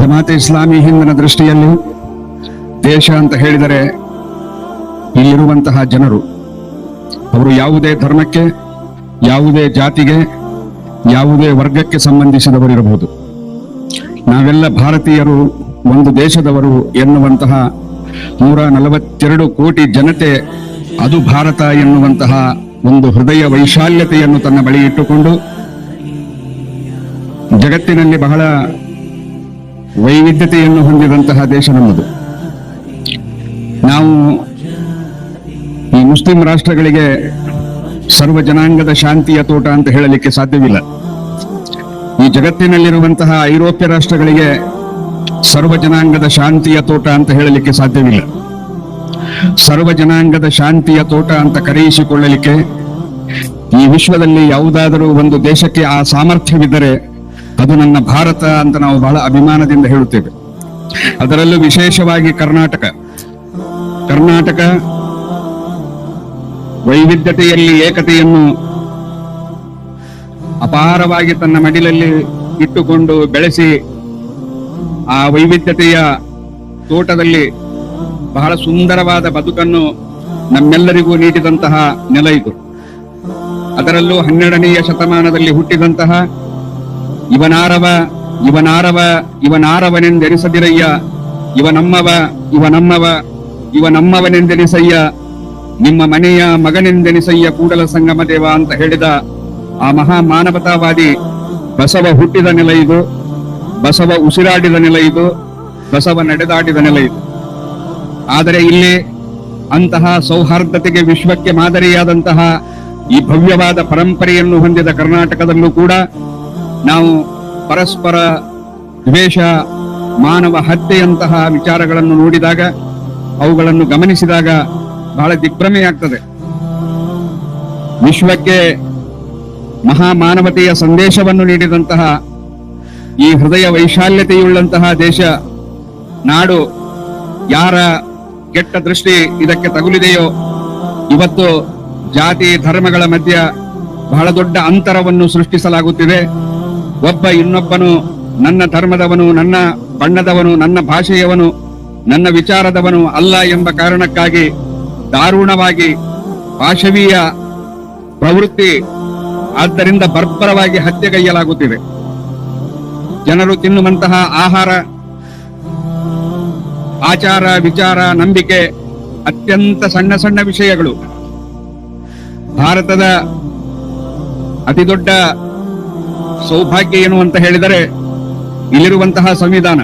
ಜಮಾತೆ ಇಸ್ಲಾಮಿ ಹಿಂದಿನ ದೃಷ್ಟಿಯಲ್ಲಿ ದೇಶ ಅಂತ ಹೇಳಿದರೆ ಇಲ್ಲಿರುವಂತಹ ಜನರು, ಅವರು ಯಾವುದೇ ಧರ್ಮಕ್ಕೆ, ಯಾವುದೇ ಜಾತಿಗೆ, ಯಾವುದೇ ವರ್ಗಕ್ಕೆ ಸಂಬಂಧಿಸಿದವರಿರಬಹುದು. ನಾವೆಲ್ಲ ಭಾರತೀಯರು, ಒಂದು ದೇಶದವರು ಎನ್ನುವಂತಹ ನೂರ ನಲವತ್ತೆರಡು ಕೋಟಿ ಜನತೆ ಅದು ಭಾರತ ಎನ್ನುವಂತಹ ಒಂದು ಹೃದಯ ವೈಶಾಲ್ಯತೆಯನ್ನು ತನ್ನ ಬಳಿ ಇಟ್ಟುಕೊಂಡು ಜಗತ್ತಿನಲ್ಲಿ ಬಹಳ ವೈವಿಧ್ಯತೆಯನ್ನು ಹೊಂದಿದಂತಹ ದೇಶ ನಮ್ಮದು. ನಾವು ಈ ಮುಸ್ಲಿಂ ರಾಷ್ಟ್ರಗಳಿಗೆ ಸರ್ವ ಜನಾಂಗದ ಶಾಂತಿಯ ತೋಟ ಅಂತ ಹೇಳಲಿಕ್ಕೆ ಸಾಧ್ಯವಿಲ್ಲ. ಈ ಜಗತ್ತಿನಲ್ಲಿರುವಂತಹ ಐರೋಪ್ಯ ರಾಷ್ಟ್ರಗಳಿಗೆ ಸರ್ವ ಜನಾಂಗದ ಶಾಂತಿಯ ತೋಟ ಅಂತ ಹೇಳಲಿಕ್ಕೆ ಸಾಧ್ಯವಿಲ್ಲ. ಸರ್ವ ಜನಾಂಗದ ಶಾಂತಿಯ ತೋಟ ಅಂತ ಕರೆಯಿಸಿಕೊಳ್ಳಲಿಕ್ಕೆ ಈ ವಿಶ್ವದಲ್ಲಿ ಯಾವುದಾದರೂ ಒಂದು ದೇಶಕ್ಕೆ ಆ ಸಾಮರ್ಥ್ಯವಿದ್ದರೆ ಅದು ನನ್ನ ಭಾರತ ಅಂತ ನಾವು ಬಹಳ ಅಭಿಮಾನದಿಂದ ಹೇಳುತ್ತೇವೆ. ಅದರಲ್ಲೂ ವಿಶೇಷವಾಗಿ ಕರ್ನಾಟಕ. ಕರ್ನಾಟಕ ವೈವಿಧ್ಯತೆಯಲ್ಲಿ ಏಕತೆಯನ್ನು ಅಪಾರವಾಗಿ ತನ್ನ ಮಡಿಲಲ್ಲಿ ಇಟ್ಟುಕೊಂಡು ಬೆಳೆಸಿ ಆ ವೈವಿಧ್ಯತೆಯ ತೋಟದಲ್ಲಿ ಬಹಳ ಸುಂದರವಾದ ಬದುಕನ್ನು ನಮ್ಮೆಲ್ಲರಿಗೂ ನೀಡಿದಂತಹ ನೆಲ ಇದು. ಅದರಲ್ಲೂ ಹನ್ನೆರಡನೆಯ ಶತಮಾನದಲ್ಲಿ ಹುಟ್ಟಿದಂತಹ ಇವನಾರವ ಇವನಾರವ, ಇವನಾರವನೆಂದೆನಿಸದಿರಯ್ಯ. ಇವನಮ್ಮವ ಇವನಮ್ಮವ, ಇವನಮ್ಮವನೆಂದೆನಿಸಯ್ಯ. ನಿಮ್ಮ ಮನೆಯ ಮಗನೆಂದೆನಿಸಯ್ಯ ಕೂಡಲ ಸಂಗಮ ದೇವ ಅಂತ ಹೇಳಿದ ಆ ಮಹಾ ಮಾನವತಾವಾದಿ ಬಸವ ಹುಟ್ಟಿದ ನೆಲ ಇದು, ಬಸವ ಉಸಿರಾಡಿದ ನೆಲ ಇದು, ಬಸವ ನಡೆದಾಡಿದ ನೆಲ ಇದು. ಆದರೆ ಇಲ್ಲಿ ಅಂತಹ ಸೌಹಾರ್ದತೆಗೆ ವಿಶ್ವಕ್ಕೆ ಮಾದರಿಯಾದಂತಹ ಈ ಭವ್ಯವಾದ ಪರಂಪರೆಯನ್ನು ಹೊಂದಿದ ಕರ್ನಾಟಕದಲ್ಲೂ ಕೂಡ ನಾವು ಪರಸ್ಪರ ದ್ವೇಷ, ಮಾನವ ಹತ್ಯೆಯಂತಹ ವಿಚಾರಗಳನ್ನು ನೋಡಿದಾಗ, ಅವುಗಳನ್ನು ಗಮನಿಸಿದಾಗ ಬಹಳ ದಿಗ್ಭ್ರಮೆಯಾಗ್ತದೆ. ವಿಶ್ವಕ್ಕೆ ಮಹಾ ಮಾನವತೆಯ ಸಂದೇಶವನ್ನು ನೀಡಿದಂತಹ ಈ ಹೃದಯ ವೈಶಾಲ್ಯತೆಯುಳ್ಳಂತಹ ದೇಶ, ನಾಡು ಯಾರ ಕೆಟ್ಟ ದೃಷ್ಟಿ ಇದಕ್ಕೆ ತಗುಲಿದೆಯೋ, ಇವತ್ತು ಜಾತಿ ಧರ್ಮಗಳ ಮಧ್ಯ ಬಹಳ ದೊಡ್ಡ ಅಂತರವನ್ನು ಸೃಷ್ಟಿಸಲಾಗುತ್ತಿದೆ. ಒಬ್ಬ ಇನ್ನೊಬ್ಬನು ನನ್ನ ಧರ್ಮದವನು, ನನ್ನ ಬಣ್ಣದವನು, ನನ್ನ ಭಾಷೆಯವನು, ನನ್ನ ವಿಚಾರದವನು ಅಲ್ಲ ಎಂಬ ಕಾರಣಕ್ಕಾಗಿ ದಾರುಣವಾಗಿ ಪಾಶವೀಯ ಪ್ರವೃತ್ತಿ ಆದ್ದರಿಂದ ಬರ್ಬರವಾಗಿ ಹತ್ಯೆಗೈಯಲಾಗುತ್ತಿದೆ ಜನರು ತಿನ್ನುವಂತಹ ಆಹಾರ, ಆಚಾರ, ವಿಚಾರ, ನಂಬಿಕೆ ಅತ್ಯಂತ ಸಣ್ಣ ಸಣ್ಣ ವಿಷಯಗಳು. ಭಾರತದ ಅತಿ ದೊಡ್ಡ ಸೌಭಾಗ್ಯ ಏನು ಅಂತ ಹೇಳಿದರೆ ಇಲ್ಲಿರುವಂತಹ ಸಂವಿಧಾನ,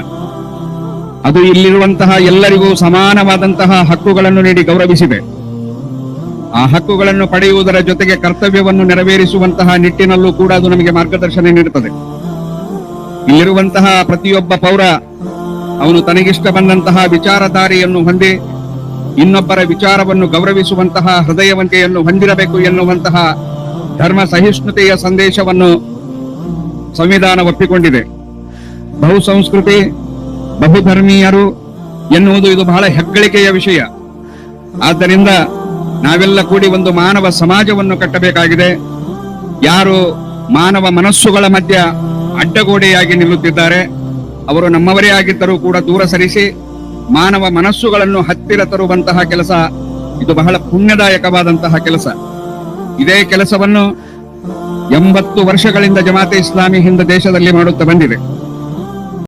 ಅದು ಇಲ್ಲಿರುವಂತಹ ಎಲ್ಲರಿಗೂ ಸಮಾನವಾದಂತಹ ಹಕ್ಕುಗಳನ್ನು ನೀಡಿ ಗೌರವಿಸಿದೆ. ಆ ಹಕ್ಕುಗಳನ್ನು ಪಡೆಯುವುದರ ಜೊತೆಗೆ ಕರ್ತವ್ಯವನ್ನು ನೆರವೇರಿಸುವಂತಹ ನಿಟ್ಟಿನಲ್ಲೂ ಕೂಡ ಅದು ನಮಗೆ ಮಾರ್ಗದರ್ಶನ ನೀಡುತ್ತದೆ. ಇಲ್ಲಿರುವಂತಹ ಪ್ರತಿಯೊಬ್ಬ ಪೌರ ಅವನು ತನಗಿಷ್ಟ ಬಂದಂತಹ ವಿಚಾರಧಾರೆಯನ್ನು ಹೊಂದಿ ಇನ್ನೊಬ್ಬರ ವಿಚಾರವನ್ನು ಗೌರವಿಸುವಂತಹ ಹೃದಯವಂತೆಯನ್ನು ಹೊಂದಿರಬೇಕು ಎನ್ನುವಂತಹ ಧರ್ಮ ಸಹಿಷ್ಣುತೆಯ ಸಂದೇಶವನ್ನು ಸಂವಿಧಾನ ಒಪ್ಪಿಕೊಂಡಿದೆ. ಬಹು ಸಂಸ್ಕೃತಿ ಬಹುಧರ್ಮೀಯರು ಎನ್ನುವುದು ಇದು ಬಹಳ ಹೆಗ್ಗಳಿಕೆಯ ವಿಷಯ. ಆದ್ದರಿಂದ ನಾವೆಲ್ಲ ಕೂಡಿ ಒಂದು ಮಾನವ ಸಮಾಜವನ್ನು ಕಟ್ಟಬೇಕಾಗಿದೆ. ಯಾರು ಮಾನವ ಮನಸ್ಸುಗಳ ಮಧ್ಯ ಅಡ್ಡಗೋಡೆಯಾಗಿ ನಿಲ್ಲುತ್ತಿದ್ದಾರೆ, ಅವರು ನಮ್ಮವರೇ ಆಗಿದ್ದರೂ ಕೂಡ ದೂರ ಸರಿಸಿ ಮಾನವ ಮನಸ್ಸುಗಳನ್ನು ಹತ್ತಿರ ತರುವಂತಹ ಕೆಲಸ ಇದು ಬಹಳ ಪುಣ್ಯದಾಯಕವಾದಂತಹ ಕೆಲಸ. ಇದೇ ಕೆಲಸವನ್ನು ಎಂಬತ್ತು ವರ್ಷಗಳಿಂದ ಜಮಾತೆ ಇಸ್ಲಾಮಿ ಹಿಂದ ದೇಶದಲ್ಲಿ ಮಾಡುತ್ತಾ ಬಂದಿದೆ.